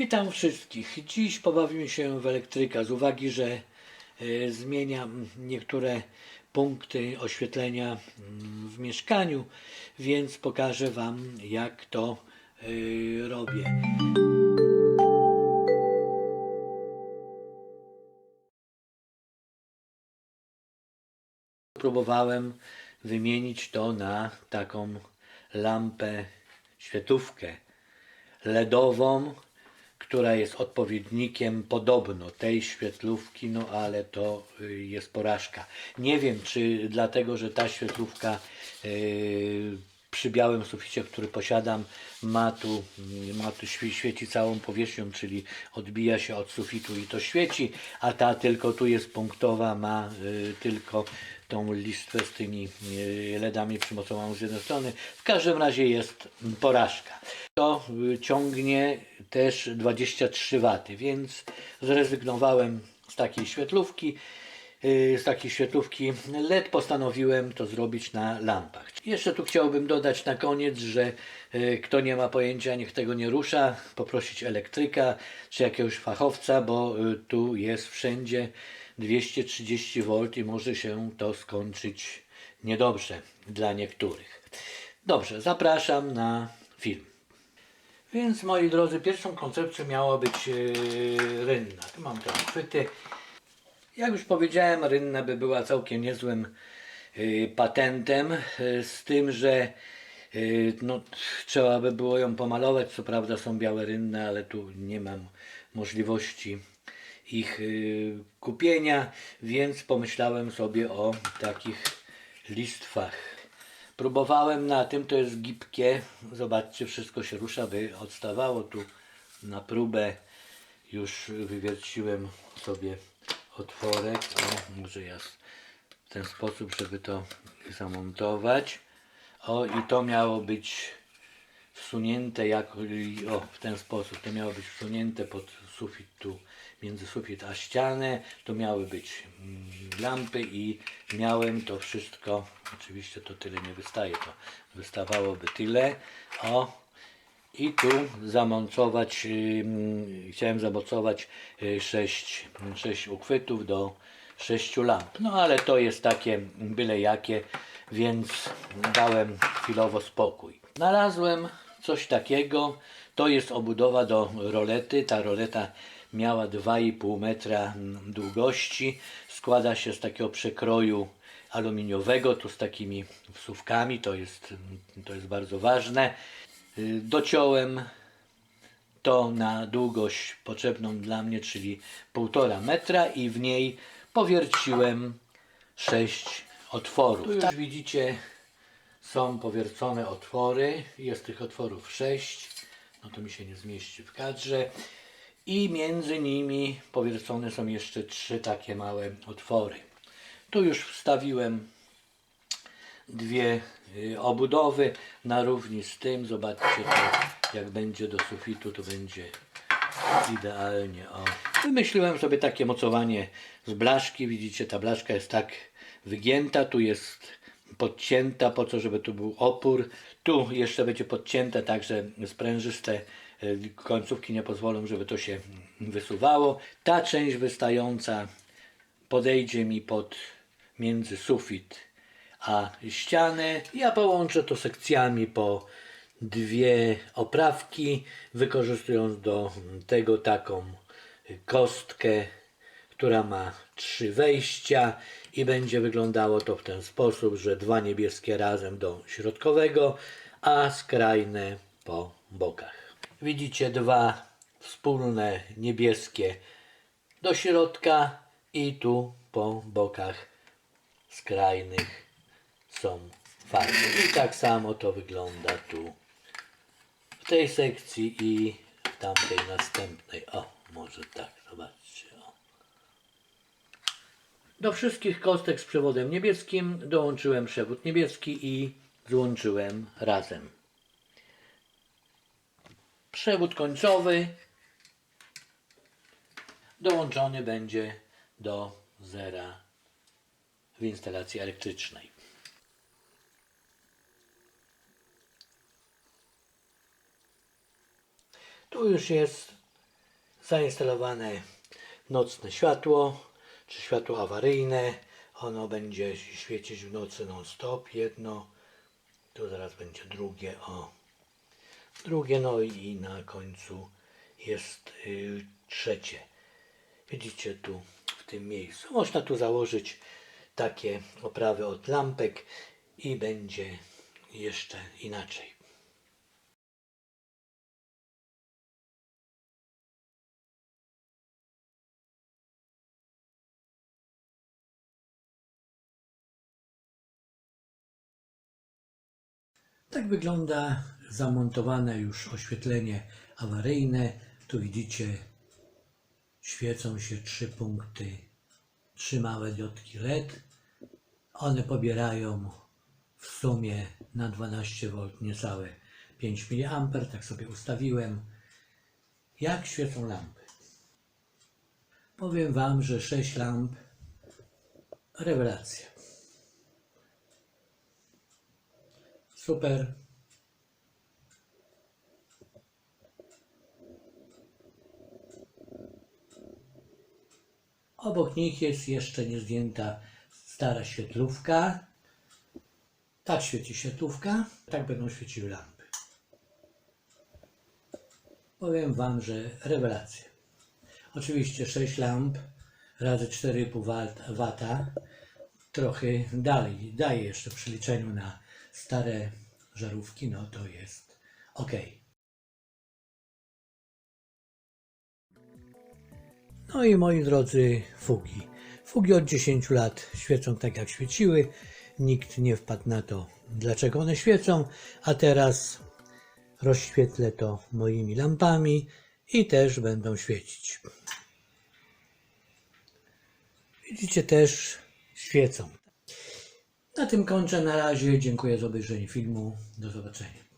Witam wszystkich. Dziś pobawimy się w elektryka z uwagi, że e, zmieniam niektóre punkty oświetlenia w mieszkaniu, więc pokażę Wam jak to e, robię. Próbowałem wymienić to na taką lampę świetówkę LEDową, która jest odpowiednikiem podobno tej świetlówki, no ale to y, jest porażka. Nie wiem, czy dlatego, że ta świetlówka yy, przy białym suficie, który posiadam, ma tu, ma tu świe- świeci całą powierzchnią, czyli odbija się od sufitu i to świeci, a ta tylko tu jest punktowa, ma y, tylko tą listwę z tymi y, LEDami przymocowaną z jednej strony. W każdym razie jest porażka. To y, ciągnie też 23 W, więc zrezygnowałem z takiej świetlówki. Y, Z takiej świetlówki LED postanowiłem to zrobić na lampach. Jeszcze tu chciałbym dodać na koniec, że kto nie ma pojęcia, niech tego nie rusza, poprosić elektryka czy jakiegoś fachowca, bo tu jest wszędzie 230 V i może się to skończyć niedobrze dla niektórych. Dobrze, zapraszam na film. Więc moi drodzy, pierwszą koncepcją miała być yy, rynna. Tu mam te chwyty. Jak już powiedziałem, rynna by była całkiem niezłym yy, patentem, yy, z tym, że no, trzeba by było ją pomalować. Co prawda są białe rynne, ale tu nie mam możliwości ich yy, kupienia, więc pomyślałem sobie o takich listwach. Próbowałem na tym, to jest gibkie. Zobaczcie, wszystko się rusza, by odstawało tu na próbę. Już wywierciłem sobie otworek. O, może ja w ten sposób, żeby to zamontować. O, i to miało być wsunięte jak, o, w ten sposób. To miało być wsunięte pod sufit tu, między sufit a ścianę. To miały być mm, lampy i miałem to wszystko, oczywiście to tyle nie wystaje, to wystawałoby tyle. O, i tu zamontować, ym, chciałem zamocować 6, sześć uchwytów do 6 lamp. No ale to jest takie byle jakie, więc dałem chwilowo spokój. Znalazłem coś takiego, to jest obudowa do rolety. Ta roleta miała 2,5 metra długości, składa się z takiego przekroju aluminiowego, tu z takimi wsówkami, to jest, to jest bardzo ważne. Dociąłem to na długość potrzebną dla mnie, czyli 1,5 metra i w niej powierciłem 6 otworów. Tu już widzicie, są powiercone otwory, jest tych otworów 6, no to mi się nie zmieści w kadrze i między nimi powiercone są jeszcze trzy takie małe otwory. Tu już wstawiłem dwie y, obudowy na równi z tym. Zobaczcie to, jak będzie do sufitu, to będzie idealnie. O. Wymyśliłem sobie takie mocowanie z blaszki. Widzicie, ta blaszka jest tak wygięta, tu jest podcięta po to, żeby tu był opór. Tu jeszcze będzie podcięte tak, że sprężyste y, końcówki nie pozwolą, żeby to się wysuwało. Ta część wystająca podejdzie mi pod między sufit a ścianę. Ja połączę to sekcjami po dwie oprawki, wykorzystując do tego taką kostkę, która ma trzy wejścia i będzie wyglądało to w ten sposób, że dwa niebieskie razem do środkowego, a skrajne po bokach. Widzicie dwa wspólne niebieskie do środka i tu po bokach skrajnych są farby. I tak samo to wygląda tu w tej sekcji i w tamtej następnej. O, może tak, zobaczcie. Do wszystkich kostek z przewodem niebieskim dołączyłem przewód niebieski i złączyłem razem. Przewód końcowy dołączony będzie do zera w instalacji elektrycznej. Tu już jest zainstalowane nocne światło, czy światło awaryjne. Ono będzie świecić w nocy non-stop, jedno. Tu zaraz będzie drugie, o. Drugie, no i na końcu jest y, trzecie. Widzicie tu w tym miejscu. Można tu założyć takie oprawy od lampek i będzie jeszcze inaczej. Tak wygląda zamontowane już oświetlenie awaryjne. Tu widzicie, świecą się trzy punkty, trzy małe diodki LED. One pobierają w sumie na 12V niecałe 5 mA, tak sobie ustawiłem. Jak świecą lampy? Powiem Wam, że 6 lamp rewelacja. Super. Obok nich jest jeszcze niezdjęta stara świetlówka. Tak świeci świetlówka, tak będą świeciły lampy. Powiem Wam, że rewelacja. Oczywiście 6 lamp razy 4,5 wat- wata trochę dalej daje jeszcze w przeliczeniu na stare żarówki, no to jest ok. No i moi drodzy, fugi. Fugi od 10 lat świecą tak jak świeciły. Nikt nie wpadł na to, dlaczego one świecą, a teraz rozświetlę to moimi lampami i też będą świecić. Widzicie też świecą. Na tym kończę na razie. Dziękuję za obejrzenie filmu. Do zobaczenia.